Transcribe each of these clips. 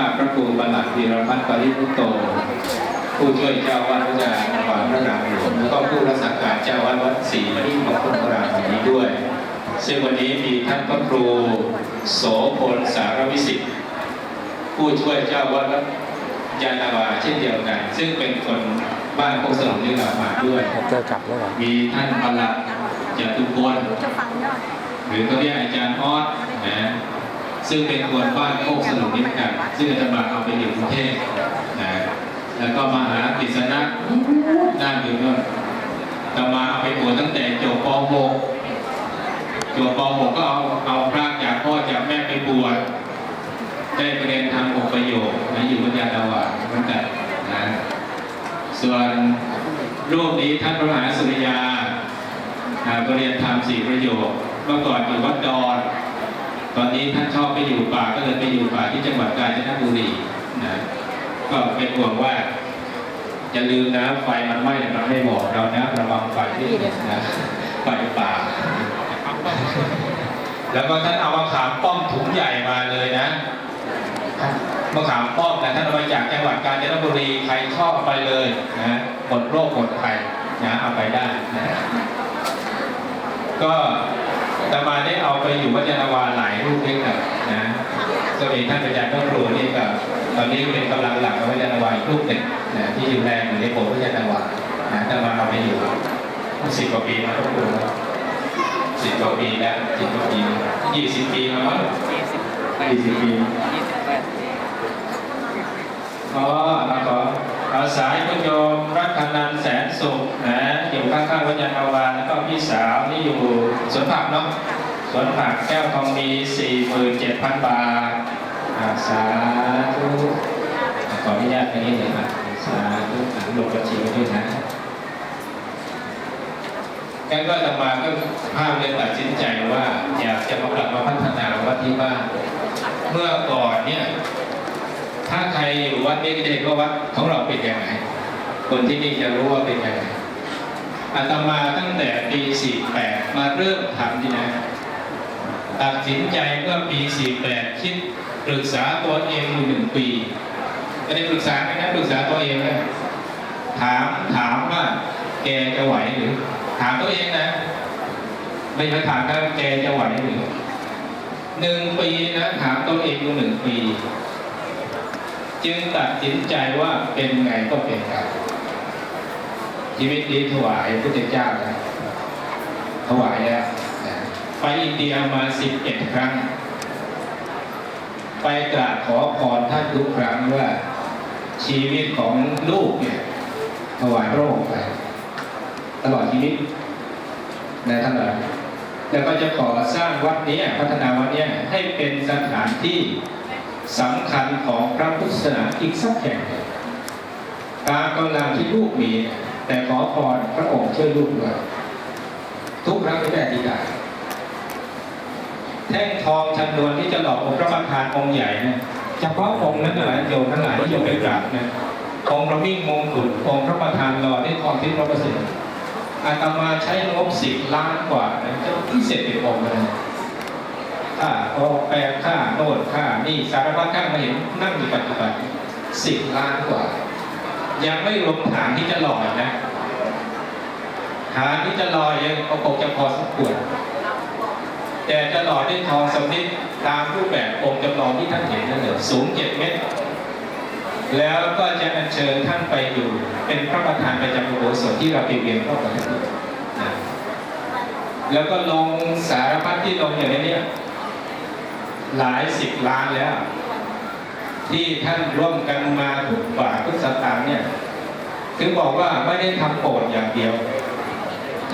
าพพระครูประหลัดวีรพัฒน์ปริพุตโต ผู้ช่วยเจ้าวัดพระยาบาลพระรามหลวงแล้วก็ผู้รักษาการเจ้าวัดวัดศรีมณีมงคลพระรามแห่งนี้ด้วย ซึ่งวันนี้มีท่านพระครูโสพลสารวิสิทธิ์ผู้ช่วยเจ้าวัดวัดยานาวาเช่นเดียวกัน ซึ่งเป็นคนบ้านโคกสลุงนี่เรามาด้วยเจอกลับแล้วมีท่านประหลัดจตุพลหรือเขาเรียกอาจารย์ออสนะ ซึ่งเป็นคนบ้านโคกสนุกนิดกัน ซึ่งอาจารย์บาเอาไปอยู่กรุงเทพนะแล้วก็มหากฤษณะด้านอยู่นู่นต่อมาเอาไปบวชตั้งแต่จบป .6 จบป .6 ก็เอาเอาพระจากพ่อจากแม่ไปบวชได้ไปเรียนทำหกประโยคนะอยู่วิทยาดาวาเหมือนกันนะส่วนรูปนี้ท่านพระมหาสุริยาอ่าเรียนทำสี่ประโยคเมื่อก่อนอยู่วัดดอน ตอนนี้ท่านชอบไปอยู่ป่าก็เลยไปอยู่ป่าที่จังหวัดกาญจนบุรีนะก็เป็นห่วงว่าอย่าลืมนะไฟมันไหม้มันไม่บอกเรานะระวังไฟที่นะไฟป่า แล้วก็ท่านเอามะขามป้อมถุงใหญ่มาเลยนะมะขามป้อมนะท่านเอามาจากจังหวัดกาญจนบุรีใครชอบเอาไปเลยนะหมดโรคหมดภัยนะเอาไปได้นะก็อา ตมาได้เอาไปอยู่วัดยานาวาหลายรูปด้วยกันนะก็มีท่านอาจารย์พระครูนี่ก็ตอนนี้เป็นกำลังหลักของวัดยานาวาอีกรูปหนึ่งนะที่ดูแลอยู่ในโบสถ์วัดยานาวานะอาตมาเอาไปอยู่สิบกว่าปีมาพระครูสิบกว่าปีแล้วสิบกว่าปียี่สิบปีมามั้งยี่สิบปีอ๋อแล้วก็อาสายคุณโยมรัตนันแสนสุขนะอยู่ข้างๆวัดยานาวานแล้วก็พี่สาวนี่อยู่สวนผักเนาะสวนผักแก้วทองมี47,000 บาทอาสาธุขออนุญาตไปนี้เลยครับสาธุอ่านลงบัญชีไว้ด้วยนะงั้นก็จะมาก็ภาพเลยตัดสินใจว่าอยากจะมากลับมาพัฒนาวัดที่บ้านเมื่อก่อนเนี่ย ถ้าใครอยู่วัดนี้ก็จะเห็นว่าวัดของเราเป็นยังไง คนที่นี่จะรู้ว่าเป็นยังไงอาตมาตั้งแต่ปี 48 มาเริ่มทำที่นะตัดสินใจเมื่อปี 48 คิดปรึกษาตัวเองอยู่หนึ่งปีไม่ได้ปรึกษาไม่ได้ปรึกษาตัวเองนะถามถามว่าแกจะไหวหรือ ถามตัวเองนะ ไม่ใช่ถามว่าแกจะไหวหรือหนึ่งปีนะถามตัวเองอยู่หนึ่งปี จึงตัดสินใจว่าเป็นไงก็เป็นกันชีวิตนี้ถวายพระเจ้านะถวายแล้วไปอินเดียมา11ครั้ง ไปกราบขอพรท่านทุกครั้งว่าชีวิตของลูกเนี่ยถวายพระองค์ไปตลอดชีวิตนะท่านเหรอแล้วก็จะขอสร้างวัดนี้พัฒนาวัดนี้ให้เป็นสถานที่ สำคัญของพระพุทธศาสนาอีกสักแห่งหนึ่งตามกำลังที่ลูกมี แต่ขอพรพระองค์ช่วยลูกด้วยทุกครั้งที่ได้ดีได้แท่งทองชนวนที่จะหล่อองค์พระประธานองค์ใหญ่นะเฉพาะองค์นั้นหลายโยมทั้งหลายที่โยมไปกราบนะองค์พระมิ่งมงกุฎองค์พระประธานหล่อได้ทองที่พระประสิทธิ์อาตมาใช้งบสิบล้านกว่านะจะพิเศษเป็นองค์เลย ค่าออกแปลค่าโน่นค่านี่สารพัดค่ามาเห็นนั่งอยู่ปัจจุบันสิบล้านกว่า ยังไม่รวมฐานที่จะหล่ออีกนะฐานที่จะหล่อยังก็คงจะพอสมควรแต่จะหล่อด้วยทองสำริดตามรูปแบบองค์จำลองที่ท่านเห็นนั่นเลยสูงเจ็ดเมตร แล้วก็จะอัญเชิญท่านไปอยู่ เป็นพระประธานประจำอุโบสถที่เราไปเวียนเข้าไปนะแล้วก็ลงสารพัดที่ลงอย่างนี้ หลายสิบล้านแล้ว ที่ท่านร่วมกันมาทุกบาททุกสตางค์เนี่ยถึงบอกว่าไม่ได้ทำโบสถ์อย่างเดียว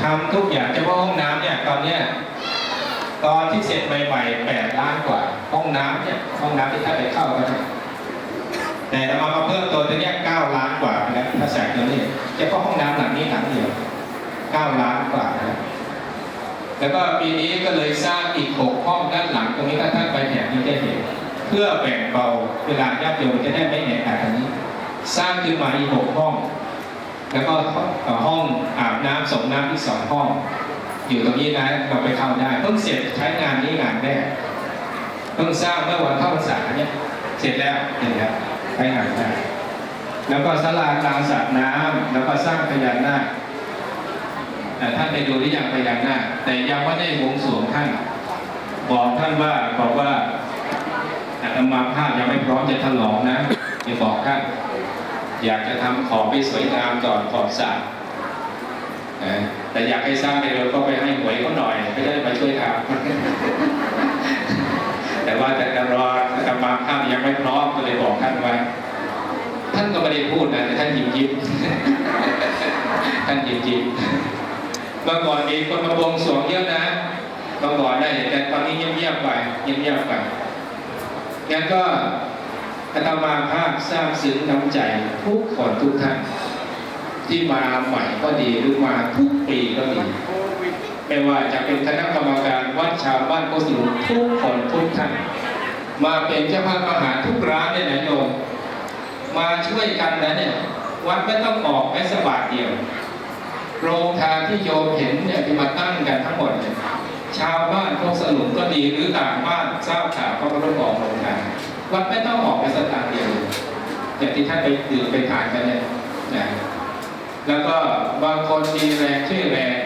ทำทุกอย่างเฉพาะห้องน้ำเนี่ยตอนเนี้ยตอนที่เสร็จใหม่ๆแปดล้านกว่า ห้องน้ำเนี่ยห้องน้ำที่ท่านไปเข้ากันแต่เรามาเพิ่มตัวตัวเนี้ยเก้าล้านกว่าแล้วถ้าใส่ตัวนี้เฉพาะห้องน้ำหลังนี้หลังเดียวเก้าล้านกว่านะ แล้วก็ปีนี้ก็เลยสร้างอีกหกห้องด้านหลังตรงนี้ถ้าท่านไปแถบนี้จะเห็น เพื่อแบ่งเบาเวลาญาติโยมจะได้ไม่แออัดอันนี้ สร้างขึ้นมาอีกหกห้อง แล้วก็ห้องอาบน้ำส่งน้ำอีกสองห้อง อยู่ตรงนี้นะเราไปเข้าได้เพิ่งเสร็จใช้งานนี้งานแรกเพิ่งสร้างเมื่อวันเข้าพรรษาเนี่ยเสร็จแล้วเนี่ครับไปหาได้แล้วก็สลากลางสระน้ำแล้วก็สร้างพญานาค ท่านไปดูหรือยังพญานาคแต่ยังไม่ได้วงสวงท่าน บอกท่านว่าบอกว่าอาตมาภาพยังไม่พร้อมจะถลองนะจะบอกท่าน อยากจะทำขอบไปสวยงามก่อนขอบสระแต่อยากให้สร้างเร็วๆก็ไปให้หวยเขาหน่อยก็จะได้มาช่วยทำแต่ว่าแต่จะรออาตมาภาพยังไม่พร้อมก็เลยบอกท่านไว้ท่านก็ไม่ได้พูดนะแต่ท่านยิ้มยิ้มท่านยิ้มยิ้ม เมื่อก่อนมีคนมาบวงสรวงเยอะนะเมื่อก่อนได้แต่ตอนนี้เงียบๆไปเงียบๆไปงั้นก็อาตมาภาพทราบซึ้งน้ำใจทุกคนทุกท่านที่มาใหม่ก็ดีหรือมาทุกปีก็ดีไม่ว่าจะเป็นคณะกรรมการวัดชาวบ้านโคสุรุทุกคนทุกท่านมาเป็นเจ้าภาพอาหารทุกร้านเนี่ยนะโยมมาช่วยกันนะเนี่ยวัดไม่ต้องออกแม้สบาทเดียว โรงทานที่โยมเห็นเนี่ยที่มาตั้งกันทั้งหมดเนี่ยชาวบ้านโคกสลุงก็ดีหรือต่างบ้านทราบข่าวก็มาร่วมออกโรงทานวัดไม่ต้องออกแม้สตางค์เดียวอย่างที่ท่านไปดื่มไปทานกันเนี่ยนะแล้วก็บางคนมีแรงช่วยแรง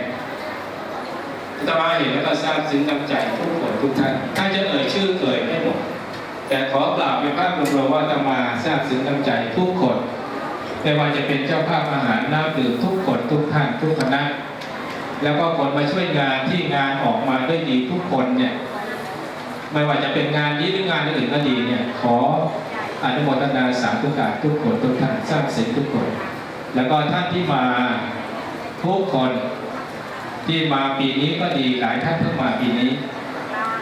ตมาเห็นแล้วก็ทราบซึ้งน้ำใจทุกคนทุกท่านถ้าจะเอ่ยชื่อเอ่ยไม่หมดแต่ขอกล่าวเป็นภาพรวมว่าอาตมาทราบซึ้งน้ำใจทุกคน ไม่ว่าจะเป็นเจ้าภาพอาหารน้ำดื่มทุกคนทุกท่านทุกคณะ แล้วก็คนมาช่วยงานที่งานออกมาด้วยดีทุกคนเนี่ยไม่ว่าจะเป็นงานนี้หรืองานอื่นก็ดีเนี่ยขออนุโมทนาสาธุการทุกคนทุกท่านทราบซึ้งทุกคน แล้วก็ท่านที่มาทุกคนที่มาปีนี้ก็ดีหลายท่านเพิ่งมาปีนี้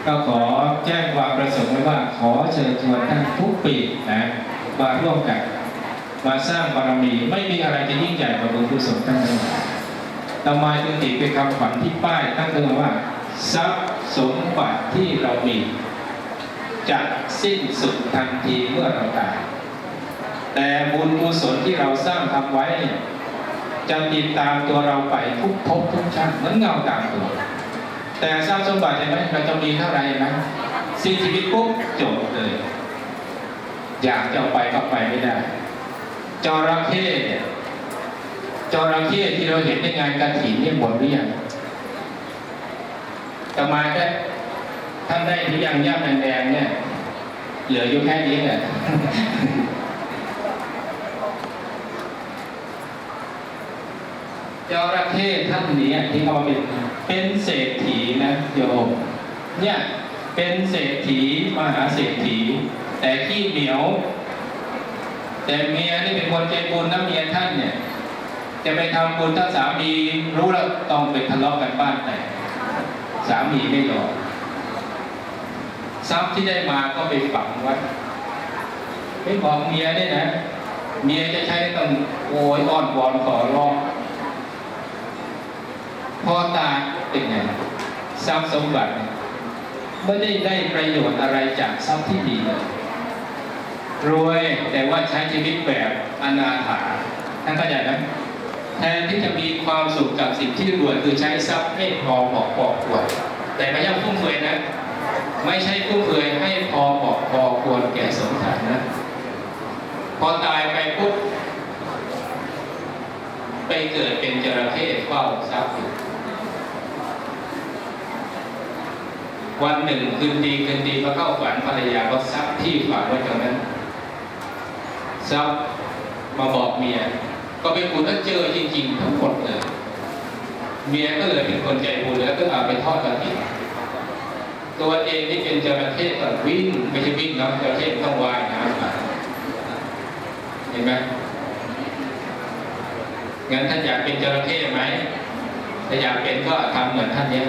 ก็ขอแจ้งความประสงค์ไว้ว่าขอเชิญชวนท่านทุกปีนะมาร่วมกัน มาสร้างบารมี ไม่มีอะไรจะยิ่งใหญ่กว่าบุญกุศลทั้งนั้นตมาจึงติดเป็นคำขวัญที่ป้ายตั้งเตือนว่าทรัพย์สมบัติที่เรามีจะสิ้นสุดทันทีเมื่อเราตาย แต่บุญกุศลที่เราสร้างทำไว้เนี่ยจะติดตามตัวเราไปทุกภพทุกชาติเหมือนเงาตามตัว แต่ทรัพย์สมบัติเห็นไหมเราจะมีเท่าไหร่นะสิ้นชีวิตปุ๊บจบเลย อยากจะไปก็ไปไม่ได้ จระเข้เนี่ยจระเข้ที่เราเห็นในงานกระถินนี่หมดหรือยังจะมาได้ท่านได้หรือยังย่ำแดงๆเนี่ย เหลืออยู่แค่นี้แหละจระเข้ท่านนี้ที่เขาเป็นเป็นเศรษฐีนะโยมเนี่ยเป็นเศรษฐีมหาเศรษฐี แต่ขี้เหนียว แต่เมียนี่เป็นคนใจบุญนะเมียท่านเนี่ย จะไปทำบุญถ้าสามีรู้แล้วต้องไปทะเลาะกันบ้านแต่สามีไม่ยอมทรัพย์ที่ได้มาก็ไปฝังไว้ไม่บอกเมียได้นะ เมียจะใช้ต้องโอยอ้อนวอนขอร้องพอตายเป็นไงทรัพย์สมบัติไม่ได้ได้ประโยชน์อะไรจากทรัพย์ที่ดีเลย รวยแต่ว่าใช้ชีวิตแบบอนาถาท่านเข้าใจไหมแทนที่จะมีความสุขกับสิ่งที่รวยคือใช้ทรัพย์ให้พอเหมาะพอควรแต่ไม่ใช่ฟุ่มเฟือยนะ ไม่ใช่ฟุ่มเฟือยให้พอเหมาะพอควรแก่สมฐานะพอตายไปปุ๊บไปเกิดเป็นจระเข้เฝ้าทรัพย์อยู่วันหนึ่งคืนดีคืนดีมาเข้าฝันภรรยาว่าทรัพย์ที่ฝากไว้ตรงนั้น ทรัพย์มาบอกเมีย ก็ไปขุดแล้วเจอจริงๆทั้งหมดเลยเมียก็เลยเป็นคนใจบุญแล้วก็เอาไปทอดกระถิ่นตัวเองที่เป็นจระเข้ก็วิ่งไม่ใช่วิ่งนะจระเข้ต้องว่ายน้ำมาเห็นไหมงั้นท่านอยากเป็นจระเข้ไหมถ้าอยากเป็นก็ทำเหมือนท่านเนี้ย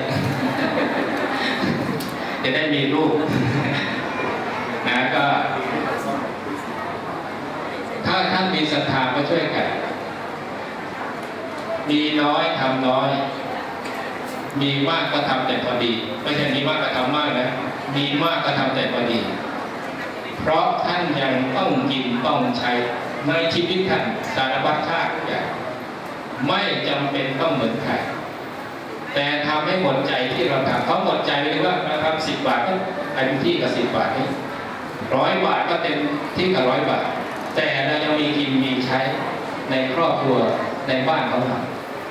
จะได้มีลูกนะก็ ถ้าท่านมีศรัทธาก็ช่วยกัน มีน้อยทำน้อย มีมากก็ทำแต่พอดี ไม่ใช่มีมากก็ทำมากนะ มีมากก็ทำแต่พอดี เพราะท่านยังต้องกินต้องใช้ในชีวิตท่านสารพัดชาติอย่างไม่จำเป็นต้องเหมือนใครแต่ทำให้หมดใจที่เราทำเขาหมดใจเลยว่าเราทำสิบบาทก็เต็มที่กับสิบบาทนี้ร้อยบาทก็เต็มที่กับร้อยบาท แต่เรายังมีกินมีใช้ในครอบครัวในบ้านเขาท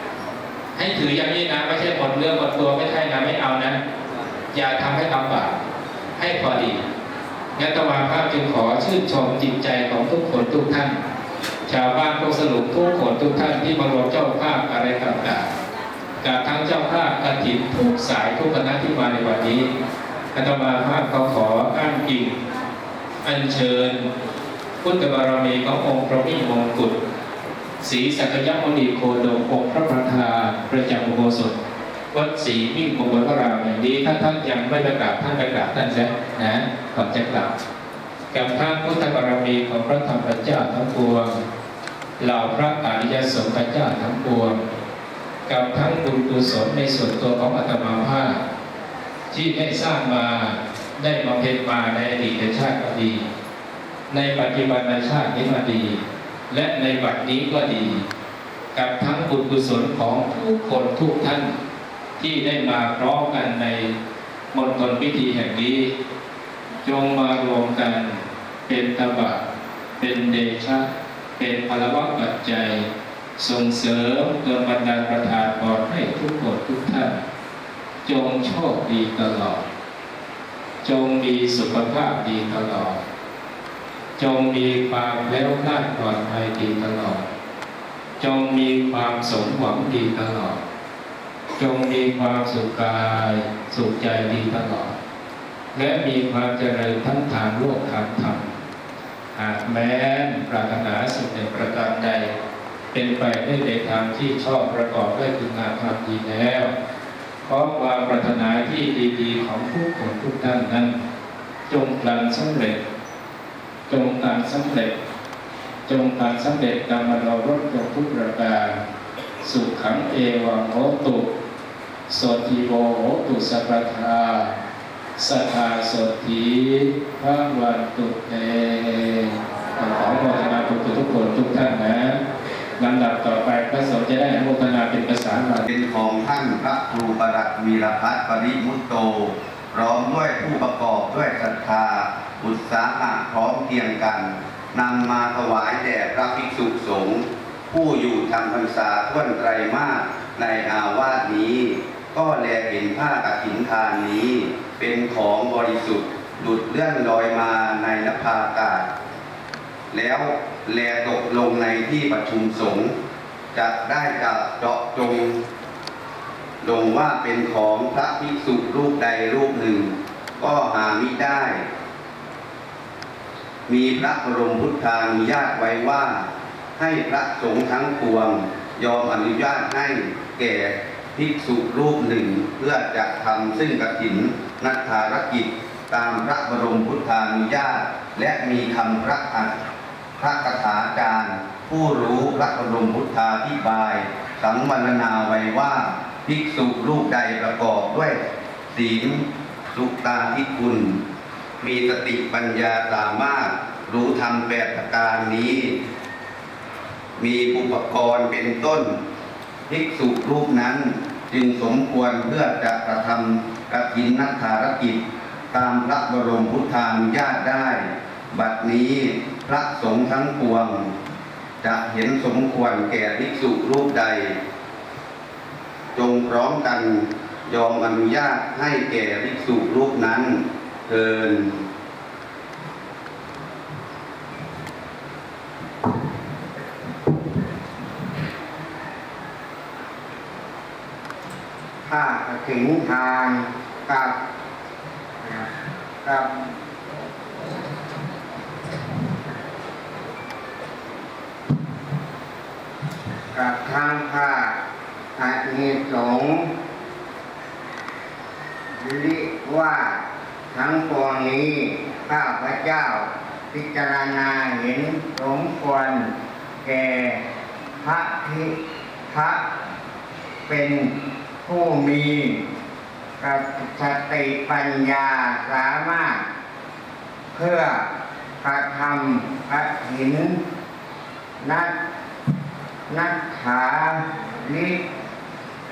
ำให้ถืออย่างนี้นะไม่ใช่หมดเรื่องหมดตัวไม่ใช่นะไม่เอานะ อย่าทำให้ลำบากให้พอดีงั้นตมาภาพจึงขอชื่นชมจิตใจของทุกคนทุกท่าน ชาวบ้านทุกสรุปทุกคนทุกท่านที่มารวมเจ้าภาพอะไรต่างๆกับทั้งเจ้าภาพกฐินทุกสายทุกคณะที่มาในวันนี้อาตมาภาพเขาขออ้างอิงอัญเชิญ พุทธบารมีขององค์พระมิมงกุฎศรีสักยมุนีโคดมองค์พระประธานประจำอุโบสถวัดศรีมิ่งมงคลพระรามอย่างนี้ถ้าท่านยังไม่ไปกาบท่านไปกาบท่านซะนะก่อนจะกราบกับท่านพุทธบารมีของพระธรรมเจ้าทั้งปวงเหล่าพระอริยสงฆ์เจ้าทั้งปวงกับทั้งบุญกุศลในส่วนตัวของอาตมาภาพที่ได้สร้างมาได้มาเพชมาในอดีตชาติก็ดี ในปัจจุบันชาตินี้ก็ดี และในบัดนี้ก็ดี กับทั้งบุญกุศลของทุกคนทุกท่านที่ได้มาพร้อมกันในมณฑลพิธีแห่งนี้ จงมารวมกันเป็นตบะเป็นเดชะ เป็นพลวัตปัจจัย ส่งเสริมโดบรรดาประทานพรให้ทุกคนทุกท่าน จงโชคดีตลอด จงมีสุขภาพดีตลอด จงมีความแล้วคลาดปลอดภัยดีตลอด จงมีความสมหวังดีตลอด จงมีความสุขกายสุขใจดีตลอด และมีความเจริญทั้งทางโลกทางธรรมหากแม้ปรารถนาสิ่งใดประการใด เป็นไปได้ในทางที่ชอบประกอบด้วยคุณงามความดีแล้วขอความปรารถนาที่ดีๆของผู้คนทุกท่านนั้น จงพลันสำเร็จ จงการสำเร็จ จงการสำเร็จตามเรารถจงทุกประการสุขขังเอวังโหตุสติโวโหตุสัพพทาสัทธาสติพระวันตุเตขอโมทนาทุกทุกคนทุกท่านนะลำดับต่อไปพระสงฆ์จะได้อนุโมทนาเป็นภาษาบาลีเป็นของท่านพระครูประหลัดวีรพัฒปริมุตโตพร้อมด้วยผู้ประกอบด้วยศรัทธา อุตสาหะพร้อมเพียงกันนำมาถวายแด่พระภิกษุสงฆ์ผู้อยู่ทำพรรษาท่วนไตรมาสในอาวาสนี้ ก็แลเห็นผ้ากฐินทานนี้ เป็นของบริสุทธิ์หลุดเลื่อนลอยมาในนภาอากาศ แล้วแลตกลงในที่ประชุมสงฆ์จะได้จะเจาะจง ลงว่าเป็นของพระภิกษุรูปใดรูปหนึ่ง ก็หามิได้ มีพระบรมพุทธานุญาตไว้ว่า ให้พระสงฆ์ทั้งปวง ยอมอนุญาตให้แก่ภิกษุรูปหนึ่งเพื่อจะทำซึ่งกฐินนัทธารกิจตามพระบรมพุทธานุญาต และมีคำพระอัฏพระคาถาจารย์ ผู้รู้พระบรมพุทธาธิบาย สังวรณนาไว้ว่า ภิกษุรูปใดประกอบด้วยศีลสุตาทิคุณ มีสติปัญญาสามารถรู้ธรรมแปดประการนี้ มีอุปกรณ์เป็นต้นภิกษุรูปนั้น จึงสมควรเพื่อจะกระทำกฐินนักธารกิจ ตามพระบรมพุทธานุญาตได้ บัดนี้พระสงฆ์ทั้งปวง จะเห็นสมควรแก่ภิกษุรูปใด จงพร้อมกันยอมอนุญาตให้แก่ภิกษุรูปนั้น เทินถ้าถึงทางกับกับกับทางผ้าอานิสงส์เรียกว่า ทั้งปวงนี้ข้าพระเจ้า พิจารณาเห็นสมควรแก่พระทิพระเป็นผู้มีสติปัญญาสามารถ เพื่อกระทำกระถิน นักนักขาลิ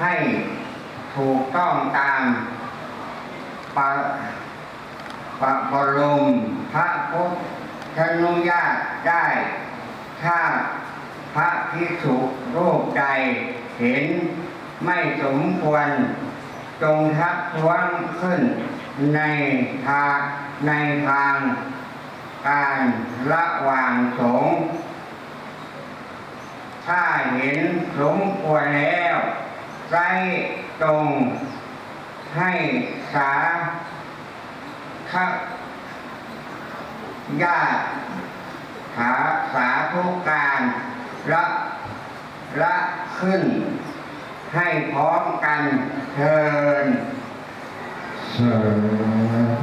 ให้ถูกต้องตามปะ ปะบรมพระพุทธนุญาตได้ ถ้าพระภิกษุรูปใดเห็นไม่สมควร จงทักท้วงขึ้นในทางในทางการระหว่างสงฆ์ถ้าเห็นสมควรแล้วไร้ตรงให้สา ขญาติหาสาธุการละละขึ้น ให้พร้อมกันเทินสา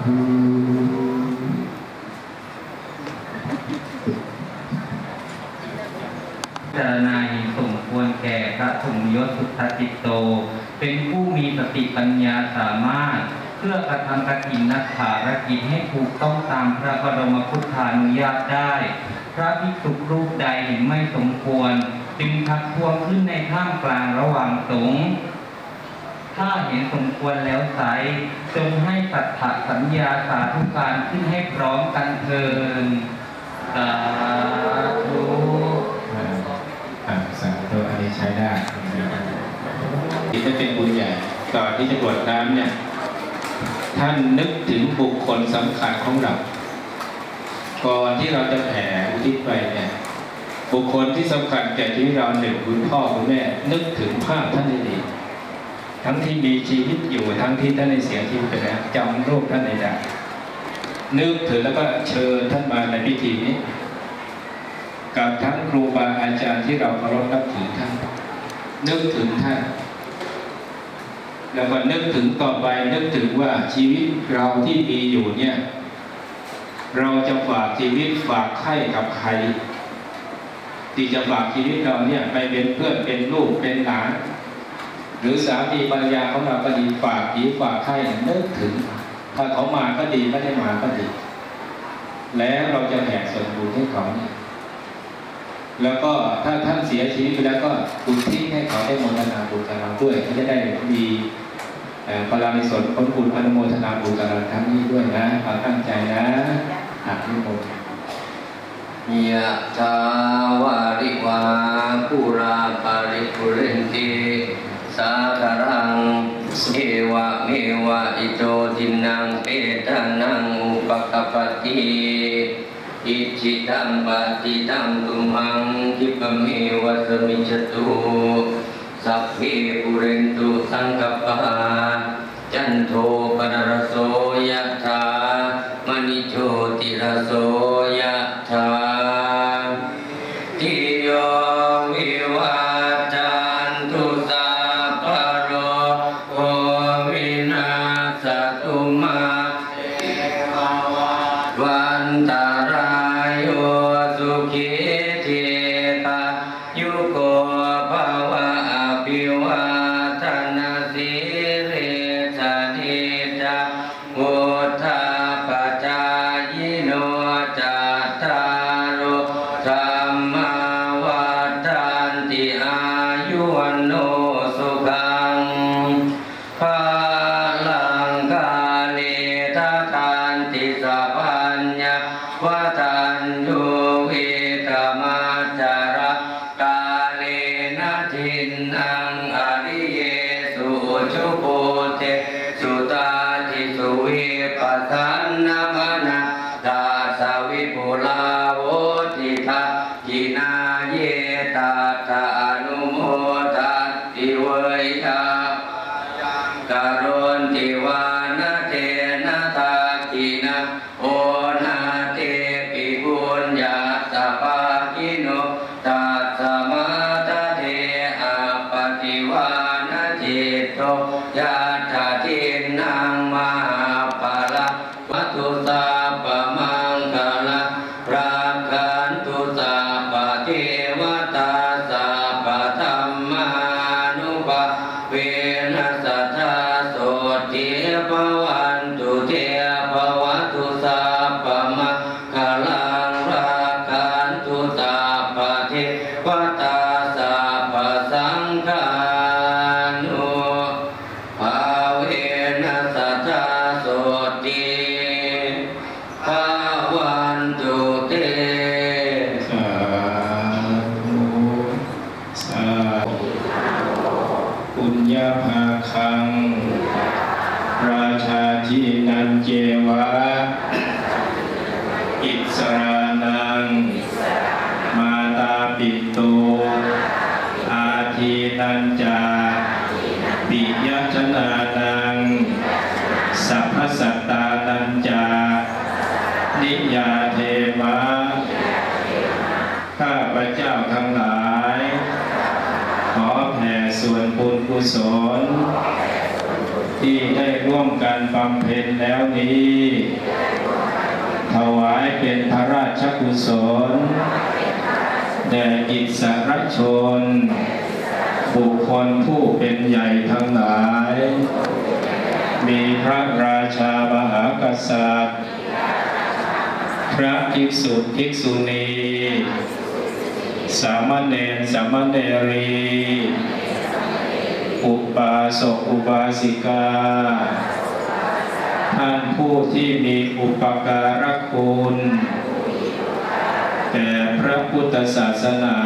ธุจารณาเห็นสมควรแก่พระสมยศสุทธจิตโต เป็นผู้มีสติปัญญาสามารถ เพื่อกระทำกฐินนักภารกิจให้ถูกต้องตามพระบรมพุทธานุญาตได้ พระภิกษุรูปใดเห็นไม่สมควร จึงทักท้วงขึ้นในท่ามกลางระหว่างสงฆ์ถ้าเห็นสมควรแล้วไสจงให้สัทธสัญญาสาธุการขึ้นให้พร้อมกันเทินสาธุอ่าอ่าสาธุอันนี้ใช้ได้ที่จะเป็นบุญใหญ่ก่อนที่จะกรวดน้ำเนี่ย ท่านนึกถึงบุคคลสำคัญของเรา ก่อนที่เราจะแผ่อุทิศไปเนี่ยบุคคลที่สำคัญแก่ชีวิตเราหนึ่งคุณพ่อคุณแม่ นึกถึงภาพท่านดีทั้งที่มีชีวิตอยู่ทั้งที่ท่านได้เสียชีวิตไปแล้วจำรูปท่านในใจนึกถึงแล้วก็เชิญท่านมาในพิธีนี้ กับทั้งครูบาอาจารย์ที่เราเคารพนับถือท่านนึกถึงท่าน แล้วก็นึกถึงต่อไปนึกถึงว่าชีวิตเราที่มีอยู่เนี่ย เราจะฝากชีวิตฝากไข่กับใคร ที่จะฝากชีวิตเราเนี่ยไปเป็นเพื่อนเป็นลูกเป็นหลานหรือสามีภรรยาของเราก็ดีฝากผีฝากไข่นึกถึง ถ้าเขามาก็ดีไม่ได้มาก็ดี แล้วเราจะแผ่ส่วนบุญให้เขาเนี่ย แล้วก็ถ้าท่านเสียชีวิตไปแล้วก็อุทิศให้เขาได้โมทนาบุญกับเราด้วยเขาจะได้มีเอ่อพลังในส่วนผลบุญอนุโมทนาบุญกับเราทั้งนี้ด้วยนะขอตั้งใจนะอะนิมนต์ยะถาวาริวาปุราปาริปุเรนติสาคารังเอวะเมวะอิโตทินังเปตานังอุปกปปติ อิจิตังปฏิตังตุมังคิปเมวะสมิจตุสัพเพปุเรนตุสังกปปะจันโทปนรโส ยะถาทินังมา สรานัง มาตาปิโตอาทีนันจาปิยชนานัง สัพพสัตตานันจา นิยาเทวะข้าพระเจ้าทั้งหลาย ขอแผ่ส่วนบุญกุศลที่ได้ร่วมกันบำเพ็ญแล้วนี้ วายเป็นพระราชกุศลแด่กิจสารชน บุคคลผู้เป็นใหญ่ทั้งหลาย มีพระราชามหากษัตริย์ พระภิกษุภิกษุณี สามเณรสามเณรี อุบาสกอุบาสิกา ท่านผู้ที่มีอุปการะคุณแก่พระพุทธศาสนา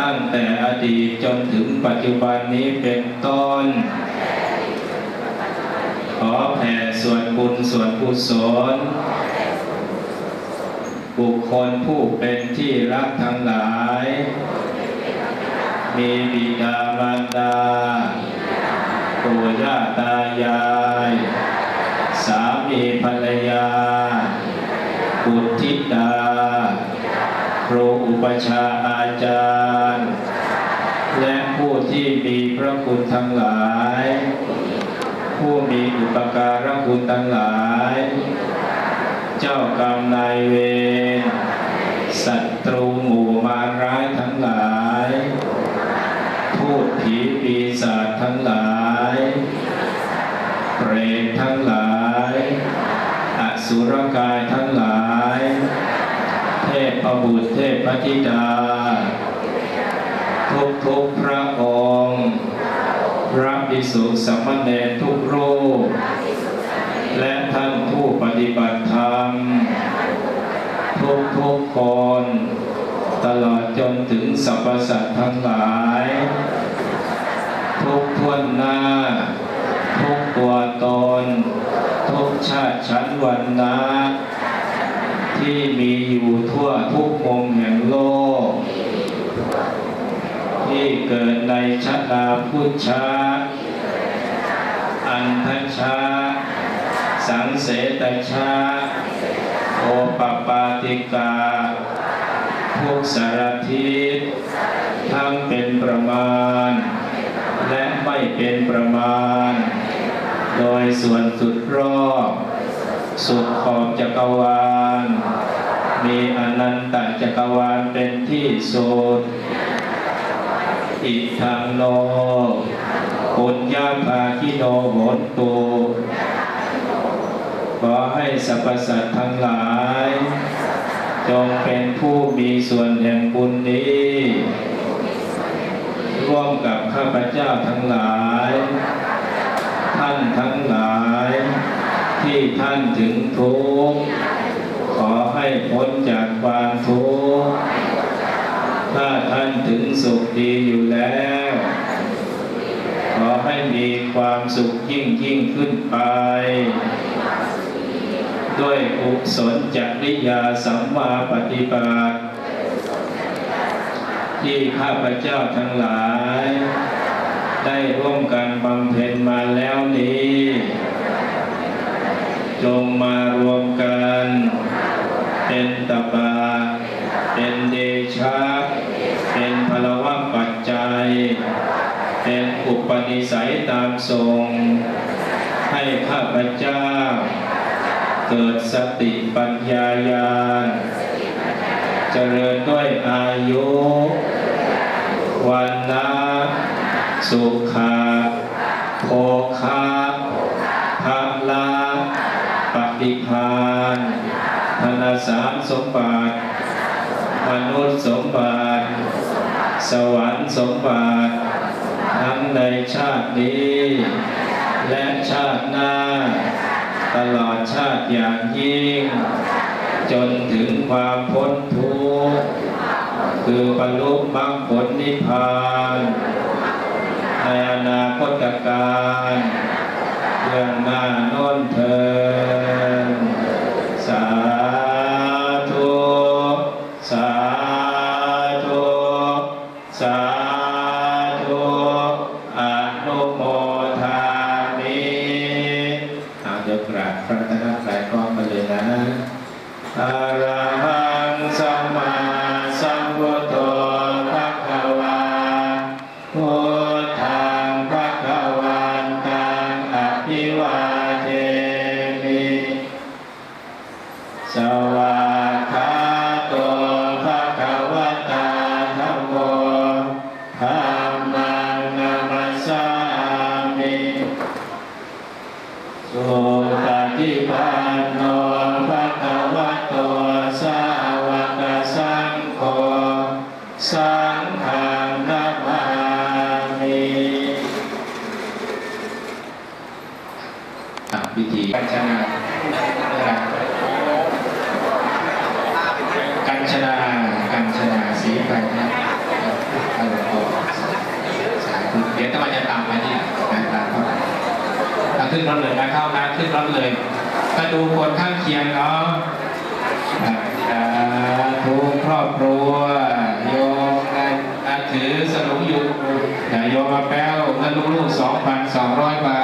ตั้งแต่อดีตจนถึงปัจจุบันนี้เป็นต้น ขอแผ่ส่วนบุญส่วนกุศลบุคคลผู้เป็นที่รักทั้งหลาย มีบิดามารดา ปู่ย่าตายาย สามีภรรยาบุตรธิดาครูอุปชาอาจารย์ และผู้ที่มีพระคุณทั้งหลาย ผู้มีอุปการะคุณทั้งหลาย เจ้ากรรมนายเวร รกายทั้งหลาย เทพบุตรเทพธิดา ทุกทุกพระองค์ พระภิกษุสามเณรทุกรูป และท่านผู้ปฏิบัติธรรม ทุกทุกคน ตลอดจนถึงสรรพสัตว์ทั้งหลาย ทุกทวนหน้า ทุกตัวตน ทุกชาติชั้นวันนะที่มีอยู่ทั่วทุกมุมแห่งโลก ที่เกิดในชาตาพุทธาอันทชาสังเสตชาโอปปาติกา ทุกสารทิศทั้งเป็นประมาณ และไม่เป็นประมาณ โดยส่วนสุดรอบ สุดขอบจักรวาล มีอนันตจักรวาลเป็นที่สุด อิทังโนปุญญาภาคิโนโหนตุขอให้สรรพสัตว์ทั้งหลาย จงเป็นผู้มีส่วนแห่งบุญนี้ ร่วมกับข้าพเจ้าทั้งหลาย ทั้งหลาย ที่ท่านถึงทุกข์ขอให้พ้นจากความทุกข์ถ้าท่านถึงสุขดีอยู่แล้ว ขอให้มีความสุขยิ่งยิ่งขึ้นไป ด้วยกุศลจริยาสัมมาปฏิบัติที่ข้าพเจ้าทั้งหลาย ได้ร่วมกันบำเพ็ญมาแล้วนี้ จงมารวมกัน เป็นตบะเป็นเดชะ เป็นพลวะปัจจัย เป็นอุปนิสัยตามทรง ให้ข้าพเจ้า เกิดสติปัญญาญาณเจริญด้วยอายุ วันนะ สุขาโภคาภาลาปฏิภาณธนสารสมบัติมนุษย์สมบัติสวรรค์สมบัติทั้งในชาตินี้ และชาติหน้า ตลอดชาติอย่างยิ่ง จนถึงความพ้นทุกข์คือบรรลุมรรคผลนิพพาน ในอนาคตการเรื่องหน้าน้นเทินสาธุสาธุสาธุ อะพิธีกัญชนากัญชนากัญชนาสีไปนะอาหลวงพ่อสาธุเดี๋ยวต้องมาจะตามมาที่หลังนะตามเข้าไปขึ้นรถเลยนะเข้านะขึ้นรถเลยก็ดูคนข้างเคียงเนาะทุกครอบครัวโยมนะอะถือสลุงอยู่โยมมาแป้วเงินลูกๆ2,200บาท